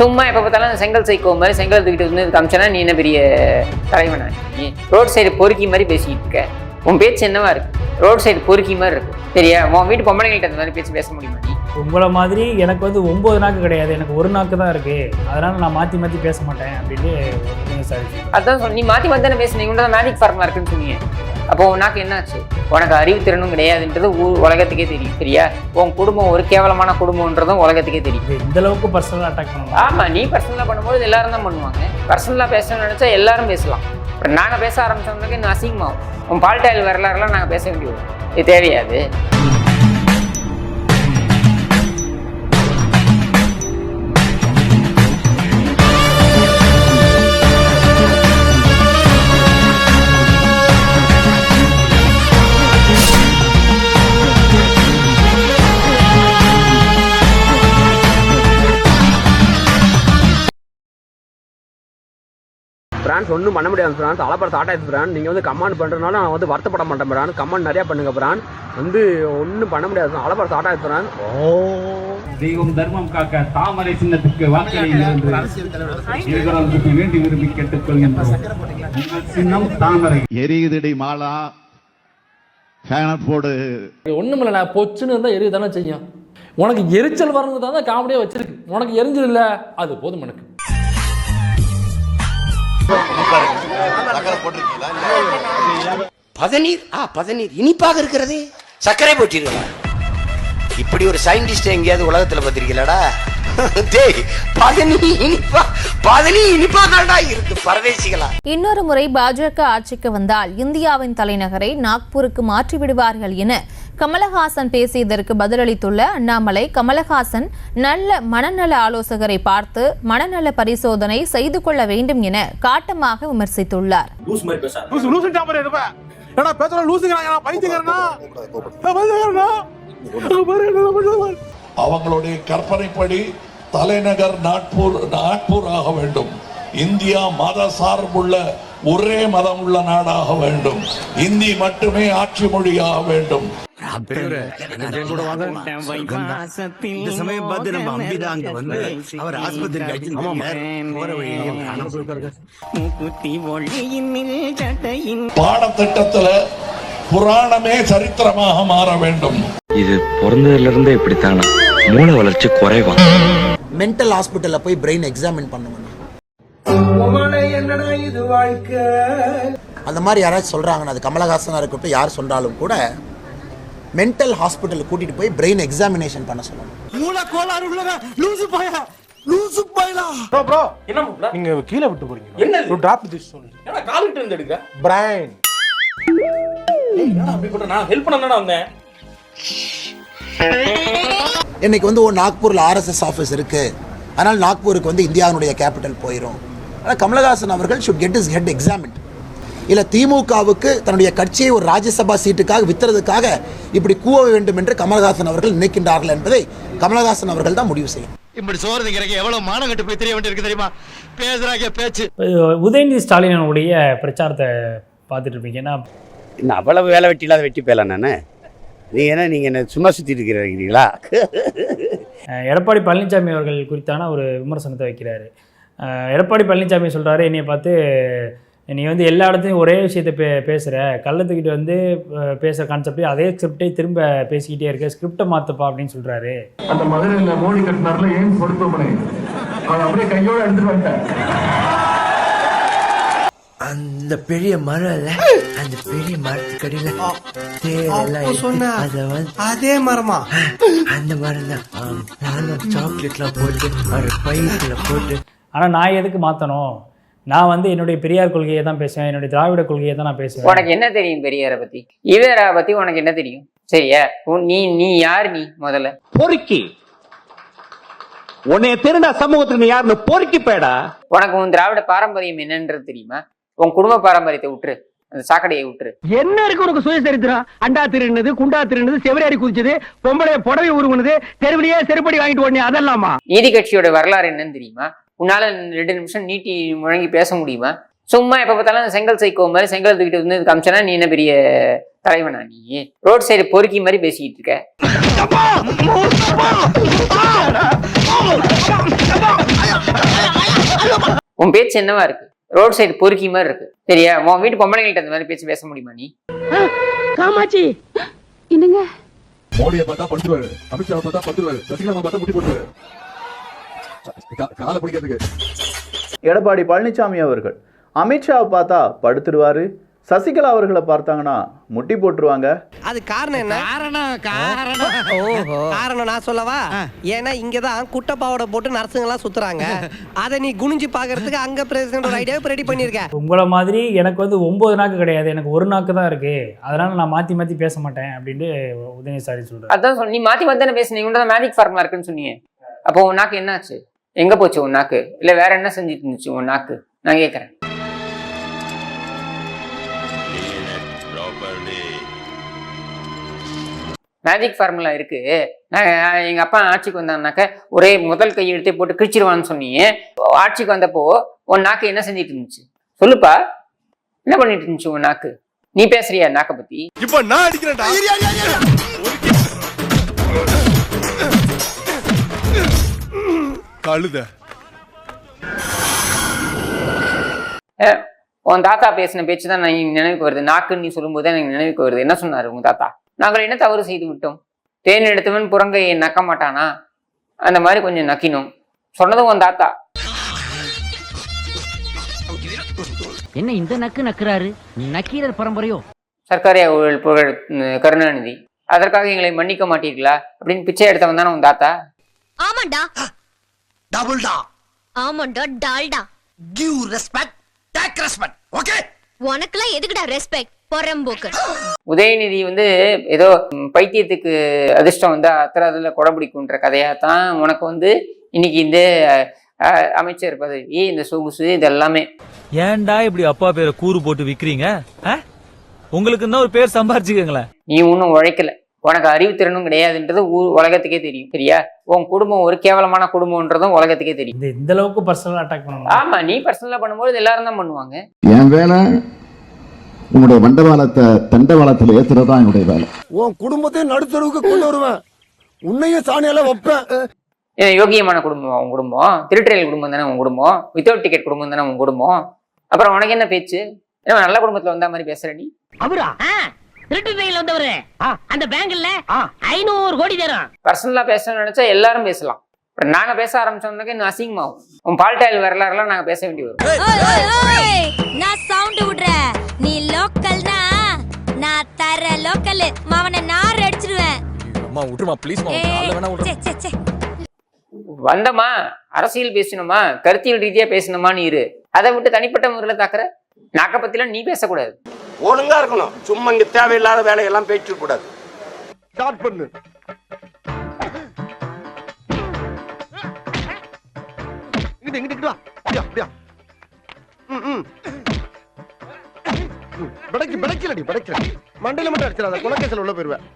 சும்மா எப்போ பார்த்தாலும் செங்கல் சைக்கோ மாதிரி செங்கல் தூக்கிட்டு வந்து காமிச்சனா நீ என்ன பெரிய தலைவனா? நீ ரோட் சைடு பொறுக்கி மாதிரி பேசிக்கிட்டு இருக்க. உன் பேச்சு என்னவா இருக்கு? ரோட் சைடு பொறுக்கி மாதிரி இருக்கு. சரியா? உன் வீட்டு பொம்பளைங்கள்ட்ட அந்த மாதிரி பேச்சு பேச முடியுமா நீ? உங்களை மாதிரி எனக்கு வந்து ஒம்பது நாக்கு கிடையாது. எனக்கு ஒரு நாக்கு தான் இருக்கு. அதனால நான் மாற்றி மாற்றி பேச மாட்டேன் அப்படின்னு அதான் சொன்ன நீ மாற்றி மாற்றி தானே பேசுனீங்க மேஜிக் ஃபார்முலா இருக்குன்னு சொன்னீங்க. அப்போ உனக்கு என்னாச்சு? உனக்கு அறிவுத்திறனும் கிடையாதுன்றது ஊர் உலகத்துக்கே தெரியும் சரியா? உன் குடும்பம் ஒரு கேவலமான குடும்பம்ன்றதும் உலகத்துக்கே தெரியும். இந்த அளவுக்கு பர்சனலாக அட்டாக் பண்ணலாம் ஆமா நீ பர்சனலாக பண்ணும்போது எல்லாரும் தான் பண்ணுவாங்க. பர்சனலாக பேசணும்னு நினச்சா எல்லாரும் பேசலாம். அப்புறம் நாங்கள் பேச ஆரம்பிச்சோம்னாக்க இன்னும் அசிங்கமாகும். உன் பால்டாயில் வரலாறுலாம் நாங்கள் பேச வேண்டி வரும் இது தேவையாது. பிரான்ஸ் ஒன்றும் பண்ண முடியாது பிரான்ஸ் அலப்பற ஸ்டார்ட் ஆயிடுச்சு பிரான் நீங்கள் வந்து கமாண்ட் பண்ணுறதுனால நான் வந்து வருத்தப்பட மாட்டேன் பிரான் கமாண்ட் நிறையா பண்ணுங்க பிரான் வந்து ஒன்றும் பண்ண முடியாது. அலப்பற ஸ்டார்ட் ஆயிடுச்சு பிரான் தெய்வம் தர்மம் காக்க தாமரை சின்னத்துக்கு இருக்கிறவர்களுக்கு வேண்டி விரும்பி கேட்டுக்கொள்கின்றோம். சின்னம் தாமரை. எரியுதடி மாலா. ஃபேனை போடு. ஒண்ணுமில்ல நான் பொச்சுன்னு இருந்தால் எரிய தானே செய்யும். உனக்கு எரிச்சல் வரணும் தான் காமெடியாக வச்சிருக்கு. உனக்கு எரிஞ்சது இல்லை. அது போதும் எனக்கு. பதநீர் ஆ பதநீர் இனிப்பாக இருக்கிறது. சர்க்கரை போட்டிருக்கா இப்படி ஒரு சயின்டிஸ்ட் எங்கேயாவது உலகத்துல பார்த்திருக்கீங்களா இன்னொரு முறை பாஜக ஆட்சிக்கு வந்தால் இந்தியாவின் தலைநகரை நாக்பூருக்கு மாற்றி விடுவார்கள் என கமலஹாசன் பேசியதற்கு பதிலளித்துள்ள அண்ணாமலை கமலஹாசன் நல்ல மனநல ஆலோசகரை பார்த்து மனநல பரிசோதனை செய்து கொள்ள வேண்டும் என காட்டமாக விமர்சித்துள்ளார். அவங்களுடைய கற்பனைப்படி தலைநகர் நாட்பூர் நாட்பூர் ஆக வேண்டும். இந்தியா மத சார்புள்ள ஒரே மதம் உள்ள நாடாக வேண்டும். இந்தி மட்டுமே ஆட்சி மொழியாக வேண்டும். இந்த சமயம் பார்த்து நம்ம அம்பிதா அங்க வந்து அவர் ஆஸ்பத்திரிக்கு பாடத்திட்டத்துல புராணமே சரித்திரமாக மாற வேண்டும். இது பிறந்ததுல இருந்தே இப்படித்தானா? மூளை வளர்ச்சி குறைவா? மென்டல் ஹாஸ்பிட்டல்ல போய் பிரெயின் எக்ஸாமின் பண்ணுவேன் அந்த மாதிரி யாராச்சும் சொல்றாங்கன்னா அது கமலஹாசனா இருக்கட்டும் யார் சொன்னாலும் கூட மென்டல் ஹாஸ்பிட்டல் கூட்டிட்டு போய் பிரெயின் எக்ஸாமினேஷன் பண்ண சொல்லணும். நீங்கள் கீழே விட்டு போறீங்க. என்னது? டிராப் திஸ் சொல்லு. ஏன்னா காலிட்டு இருந்து எடுக்க பிரைன் அப்படி கூட நான் ஹெல்ப் பண்ண வந்தேன்? இன்னைக்கு வந்து ஓ நாக்பூர்ல ஆர்எஸ்எஸ் ஆஃபீஸ் இருக்கு. அதனால நாக்பூருக்கு வந்து இந்தியாவினுடைய கேபிட்டல் போயிடும் ஆனால் கமலஹாசன் அவர்கள் should get his head examine இல்லை திமுகவுக்கு தன்னுடைய கட்சியை ஒரு ராஜ்யசபா சீட்டுக்காக வித்துறதுக்காக இப்படி கூவ வேண்டும் என்று கமலஹாசன் அவர்கள் நினைக்கின்றார்கள் என்பதை கமலஹாசன் அவர்கள் தான் முடிவு செய்யும். இப்படி சோறு திங்கிறக்கு எவ்வளவு மானம் கட்டு போய் தெரிய வேண்டியிருக்கு தெரியுமா? பேசுறாங்க பேச்சு. உதயநிதி ஸ்டாலினுடைய பிரச்சாரத்தை பார்த்துட்டு இருப்பீங்க. ஏன்னா இன்னும் அவ்வளவு வேலை வெட்டி இல்லாத வெட்டி போயலாம் நான்? நீங்கள் என்ன நீங்கள் என்ன சும்மா சுற்றிட்டு இருக்கிறீங்களா? எடப்பாடி பழனிசாமி அவர்கள் குறித்தான ஒரு விமர்சனத்தை வைக்கிறாரு. எடப்பாடி பழனிசாமி சொல்கிறாரு என்னைய பார்த்து நீ வந்து எல்லா இடத்துலையும் ஒரே விஷயத்தை பே பேசுகிற கள்ளத்துக்கிட்டு வந்து பேசுகிற கான்செப்டே அதே ஸ்கிரிப்டை திரும்ப பேசிக்கிட்டே இருக்க ஸ்கிரிப்டை மாற்றப்பா அப்படின்னு சொல்கிறாரு அந்த மதுரையில மோடி கட்டினார்ல ஏன் மருத்துவமனை அவன் அப்படியே கையோட எடுத்துட்டு வந்துட்டேன். அந்த பெரிய மரம் அந்த பெரிய மரத்துக்கடியில அத வந்து அதே மரமா? அந்த மரம் தான் நானும் சாக்லேட்லாம் போட்டு ஒரு பையில போட்டு. ஆனால் நான் எதுக்கு மாற்றணும் நான் வந்து என்னுடைய பெரியார் கொள்கையை தான் பேசுவேன் என்னுடைய திராவிட கொள்கையை தான் நான் பேசுவேன். உனக்கு என்ன தெரியும் பெரியாரை பத்தி? ஈவேரா பத்தி உனக்கு என்ன தெரியும்? சரியா? உன்- நீ நீ யார் நீ முதல்ல? பொறுக்கி. உன்னைய திருடா சமூகத்துக்கு நீ யாருன்னு பொறுக்கி போயடா. உனக்கு உன் திராவிட பாரம்பரியம் என்னன்றது தெரியுமா? உன் குடும்ப பாரம்பரியத்தை விட்டுரு அந்த சாக்கடையை விட்டுரு என்ன இருக்கு உனக்கு சுயசரித்திரம் அண்டா திருடுனது குண்டா திருடுனது செவரேறி குதிச்சது பொம்பளை புடவை உருகுனது தெருவிலேயே செருப்படி வாங்கிட்டு ஓடனே அதெல்லாமா? நீதி கட்சியோட வரலாறு என்னன்னு தெரியுமா? உன்னால ரெண்டு நிமிஷம் நீட்டி முழங்கி பேச முடியுமா? சும்மா எப்ப பார்த்தாலும் அந்த செங்கல் சைக்கோ மாதிரி செங்கல் தூக்கிட்டு வந்து காமிச்சனா நீ என்ன பெரிய தலைவனா நீ? ரோட் சைடு பொறுக்கி மாதிரி பேசிக்கிட்டு இருக்க. உன் பேச்சு என்னவா இருக்கு? ரோட் சைடு பொறுக்கி மாதிரி இருக்கு. சரியா? உன் வீட்டு பொம்பளைங்கள்ட்ட அந்த மாதிரி பேச்சு பேச முடியுமா நீ? காமாட்சி! என்னங்க? மோடியை பார்த்தா படுத்துருவாரு. அமித்ஷாவை பார்த்தா படுத்துருவாரு. சசிகலா பார்த்தா முட்டி போட்டுருவாரு. காலை பிடிக்கிறதுக்கு. எடப்பாடி பழனிசாமி அவர்கள். அமித்ஷாவை பார்த்தா படுத்துருவாரு. சசிகலா அவர்களை பார்த்தாங்கன்னா முட்டி போட்டுருவாங்க. அது காரணம் என்ன? காரணம் காரணம். ஓஹோ. காரணம் நான் சொல்லவா? ஏன்னா இங்கதான் குட்டை பாவாடை போட்டு நர்சுங்க எல்லாம் சுத்துறாங்க. அதை நீ குனிஞ்சு பாக்குறதுக்கு அங்க பிரசிடண்ட் ஒரு ஐடியா ரெடி பண்ணிருக்க உங்களை மாதிரி எனக்கு வந்து ஒம்பது நாக்கு கிடையாது. எனக்கு ஒரு நாக்கு தான் இருக்கு. அதனால நான் மாற்றி மாற்றி பேச மாட்டேன் அப்படின்ட்டு உதயநிதி ஸ்டாலின் சொல்கிறார் அதான் சொன்ன நீ மாத்தி மாத்தி தானே பேசுனீங்க. மேஜிக் ஃபார்முலா இருக்குன்னு சொன்னீங்க. அப்போ உன் நாக்கு என்னாச்சு? எங்க போச்சு உன் நாக்கு? இல்ல வேற என்ன செஞ்சுட்டு இருந்துச்சு உன் நாக்கு? நான் கேட்கறேன் மேஜிக் ஃபார்முலா இருக்கு. நான் எங்க அப்பா ஆட்சிக்கு வந்தாங்கனாக்க ஒரே முதல் கை எடுத்து போட்டு கிழிச்சிருவான்னு சொன்னீங்க. ஆட்சிக்கு வந்தப்போ உன் நாக்கு என்ன செஞ்சிட்டு இருந்துச்சு? சொல்லுப்பா. என்ன பண்ணிட்டு இருந்துச்சு உன் நாக்கு? நீ பேசுறியா நாக்கை பத்தி? இப்ப நான் அடிக்கிறேன்டா. கழுத. உன் தாத்தா பேசின பேச்சு தான் நான் எனக்கு நினைவுக்கு வருது. நாக்குன்னு நீ சொல்லும்போது தான் எனக்கு நினைவுக்கு வருது. என்ன சொன்னாரு உங்க தாத்தா? நாங்கள் என்ன தவறு செய்து விட்டோம்? தேன் எடுத்தவன் புறங்கையை நக்க மாட்டானா? அந்த மாதிரி கொஞ்சம் நக்கினோம். சொன்னதும் உன் தாத்தா. என்ன இந்த நக்கு நக்குறாரு? நக்கீரர் பரம்பரையோ? சர்க்காரிய ஊழல் புகழ் கருணாநிதி. அதற்காக எங்களை மன்னிக்க மாட்டீர்களா? அப்படின்னு பிச்சை எடுத்தவன் தானே உன் தாத்தா? ஆமாண்டா. டபுள் டா ஆமாண்டா Dalda. Give respect take respect okay உனக்குலாம் எதுக்குடா ரெஸ்பெக்ட் பொறம்போக்கு. உதயநிதி வந்து ஏதோ பைத்தியத்துக்கு அதிர்ஷ்டம் வந்து அத்தனை கொடை பிடிக்குன்ற கதையா தான் உனக்கு வந்து இன்னைக்கு இந்த அமைச்சர் பதவி இந்த சொகுசு இது எல்லாமே ஏன்டா இப்படி அப்பா பேரை கூறு போட்டு விக்கிறீங்க? உங்களுக்கு தான் ஒரு பேர் சம்பாரிச்சுக்கங்களேன். நீ ஒன்றும் உழைக்கல. உனக்கு அறிவுத்திறனும் கிடையாதுன்றது ஊர் உலகத்துக்கே தெரியும் சரியா? உன் குடும்பம் ஒரு கேவலமான குடும்பம்ன்றதும் உலகத்துக்கே தெரியும். இந்த இந்த அளவுக்கு பர்சனலாக அட்டாக் பண்ணணும். ஆமா நீ பர்சனலா பண்ணும்போது எல்லாரும் தான் பண்ணுவாங்க. என் வேலை உன்னுடைய வண்டவாளத்தை தண்டவாளத்தில் ஏத்துறது தான் என்னுடைய வேலை. உன் குடும்பத்தையும் நடுத்தருவுக்கு கொண்டு வருவேன். உன்னையும் சாணியால வைப்பேன். யோகியமான குடும்பம் உன் குடும்பம். திருட்டுறையல் குடும்பம் தானே உன் குடும்பம். வித்தவுட் டிக்கெட் குடும்பம் தானே உன் குடும்பம். அப்புறம் உனக்கு என்ன பேச்சு? ஏன்னா நல்ல குடும்பத்துல வந்த மாதிரி பேசுற நீ? அவரா? திருட்டு ரயில் வந்தவரு. அந்த பேங்க்ல ஐநூறு கோடி தரும். பர்சனலா பேசணும்னு நினைச்சா எல்லாரும் பேசலாம். நாங்க பேச ஆரம்பிச்சோம்னாக்க இன்னும் அசிங்கமாகும். உன் பால்டாயில் வரலாறுலாம் நாங்க பேச வேண்டி வரும். நான் சவுண்ட் விடுறேன் நீ லோக்கல்னா நான் தர லோக்கல் மவனை நார் அம்மா ப்ளீஸ் வேணா வந்தமா அரசியல் பேசணுமா? கருத்தியல் ரீதியா பேசணுமான்னு இரு. அதை விட்டு தனிப்பட்ட முறையில தாக்குற நாக்க பத்திலாம் நீ பேசக்கூடாது. ஒழுங்கா இருக்கணும். சும்மா இங்க தேவையில்லாத வேலையெல்லாம் பேச்சு கூடாது ஸ்டார்ட் பண்ணு. படைக்கு படைக்கலடி படைக்கல மண்டையில மட்டும் அடிச்சிடாத. குலக்கேசல் உள்ள போயிருவேன்